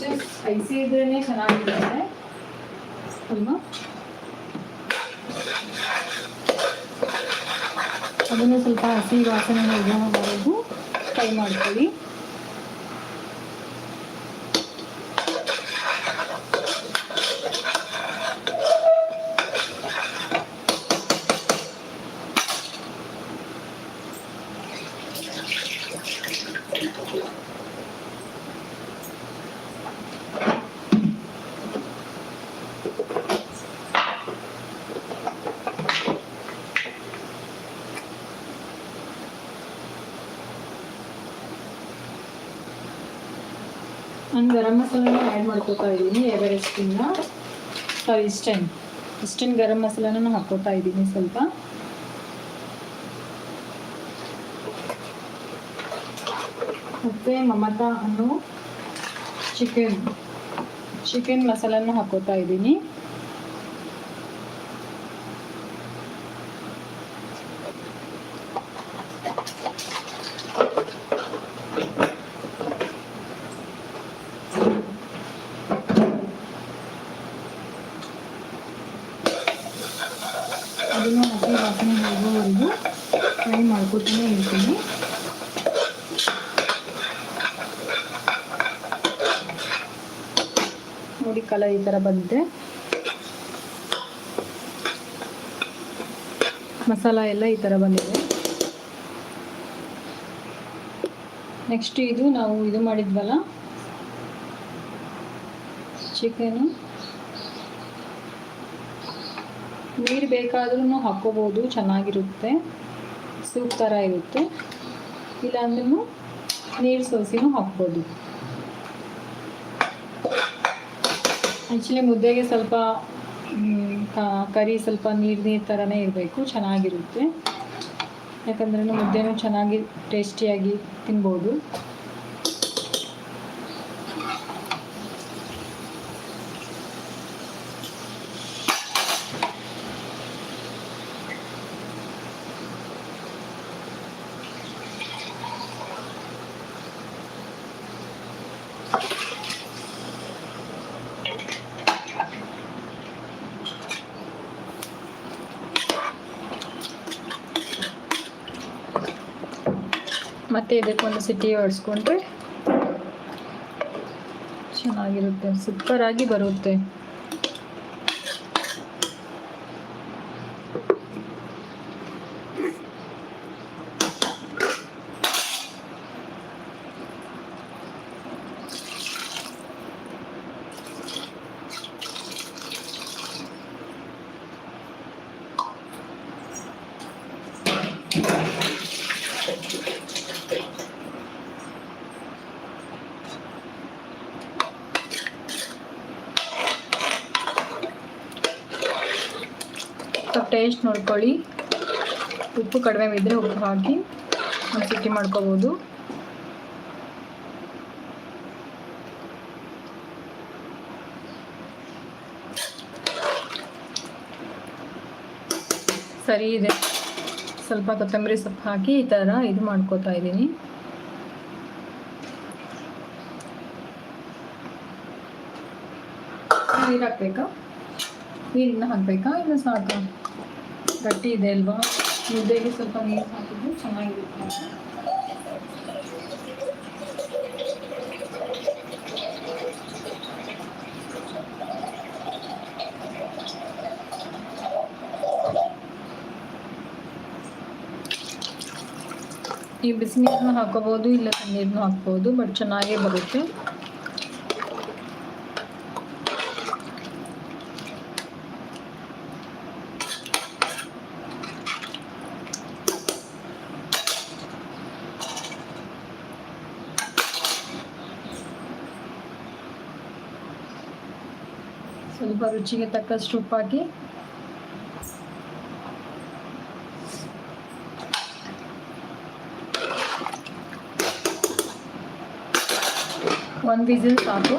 ಹೆಚ್ಚು ಸ್ಪೈಸಿ ಇದ್ರೇ ಚೆನ್ನಾಗಿರುತ್ತೆ. ಅದನ್ನು ಸ್ವಲ್ಪ ಹಸಿ ವಾಸನೆ ಹೋಗೋವರೆಗೂ ಫ್ರೈ ಮಾಡ್ಕೊಳ್ಳಿ. ನಾನು ಗರಂ ಮಸಾಲೆನ ಆ್ಯಡ್ ಮಾಡ್ಕೋತಾ ಇದ್ದೀನಿ ಎವರೆಸ್ಟಿಂದ ಸಾರಿ ಇಸ್ಟನ್ ಇಸ್ಟನ್ ಗರಂ ಮಸಾಲೆನ ಹಾಕ್ಕೋತಾ ಇದ್ದೀನಿ ಸ್ವಲ್ಪ. ಮತ್ತೆ ಮಮತಾ ಹಣ್ಣು ಚಿಕನ್ ಚಿಕನ್ ಮಸಾಲೆನ ಹಾಕ್ಕೋತಾ ಇದ್ದೀನಿ ಅದನ್ನು ಹಸಿ ವಾಸನೆ ಹೋಗೋವರೆಗೂ ಫ್ರೈ ಮಾಡ್ಕೊತಾನೆ ಇರ್ತೀನಿ. ನೋಡಿ ಕಲರ್ ಈ ಥರ ಬಂದಿದೆ. ಮಸಾಲ ಎಲ್ಲ ಈ ಥರ ಬಂದಿದೆ. ನೆಕ್ಸ್ಟ್ ಇದು ನಾವು ಇದು ಮಾಡಿದ್ವಲ್ಲ? ಚಿಕನು ನೀರು ಬೇಕಾದ್ರೂ ಹಾಕ್ಕೋಬೋದು, ಚೆನ್ನಾಗಿರುತ್ತೆ. ಸೂಪ್ ಥರ ಇರುತ್ತೆ. ಇಲ್ಲಾಂದ್ರೂ ನೀರು ಸೋಸಿನೂ ಹಾಕ್ಬೋದು. ಆ್ಯಕ್ಚುಲಿ ಮುದ್ದೆಗೆ ಸ್ವಲ್ಪ ಕರಿ ಸ್ವಲ್ಪ ನೀರು ನೀರು ಥರನೇ ಇರಬೇಕು, ಚೆನ್ನಾಗಿರುತ್ತೆ. ಯಾಕಂದ್ರೆ ಮುದ್ದೆನೂ ಚೆನ್ನಾಗಿ ಟೇಸ್ಟಿಯಾಗಿ ತಿನ್ಬೋದು. ಮತ್ತೆ ಇದಕ್ಕೊಂದು ಸಿಟಿ ಹೊಡ್ಸ್ಕೊಂಡ್ರೆ ಚೆನ್ನಾಗಿರುತ್ತೆ ಸೂಪರ್ ಆಗಿ ಬರುತ್ತೆ. ಸ್ವಲ್ಪ ಟೇಸ್ಟ್ ನೋಡ್ಕೊಳ್ಳಿ. ಉಪ್ಪು ಕಡಿಮೆ ಬಿದ್ದರೆ ಉಪ್ಪು ಹಾಕಿ ಒಂದು ಸಿಟಿ ಮಾಡ್ಕೋಬೋದು. ಸರಿ ಇದೆ. ಸ್ವಲ್ಪ ಕೊತ್ತಂಬರಿ ಸೊಪ್ಪು ಹಾಕಿ ಈ ಥರ ಇದು ಮಾಡ್ಕೋತಾ ಇದ್ದೀನಿ. ನೀರು ಹಾಕ್ಬೇಕಾ? ನೀರನ್ನ ಹಾಕಬೇಕಾ ಇಲ್ಲ ಸಾಕು? ಗಟ್ಟಿ ಇದೆ ಅಲ್ವಾ? ಮುದ್ದೆಗೆ ಸ್ವಲ್ಪ ನೀರು ಹಾಕಿದ್ರೆ ಚೆನ್ನಾಗಿರುತ್ತೆ ಈ ಬಿಸಿನೀರನ್ನ ಹಾಕೋಬೋದು ಇಲ್ಲ ತಣ್ಣೀರನ್ನು ಹಾಕ್ಬೋದು, ಬಟ್ ಚೆನ್ನಾಗೇ ಬರುತ್ತೆ. ಸ್ವಲ್ಪ ರುಚಿಗೆ ತಕ್ಕಷ್ಟು ಉಪ್ಪು ಹಾಕಿ ಒಂದು ವಿಸಿಲ್ ಸಾಕು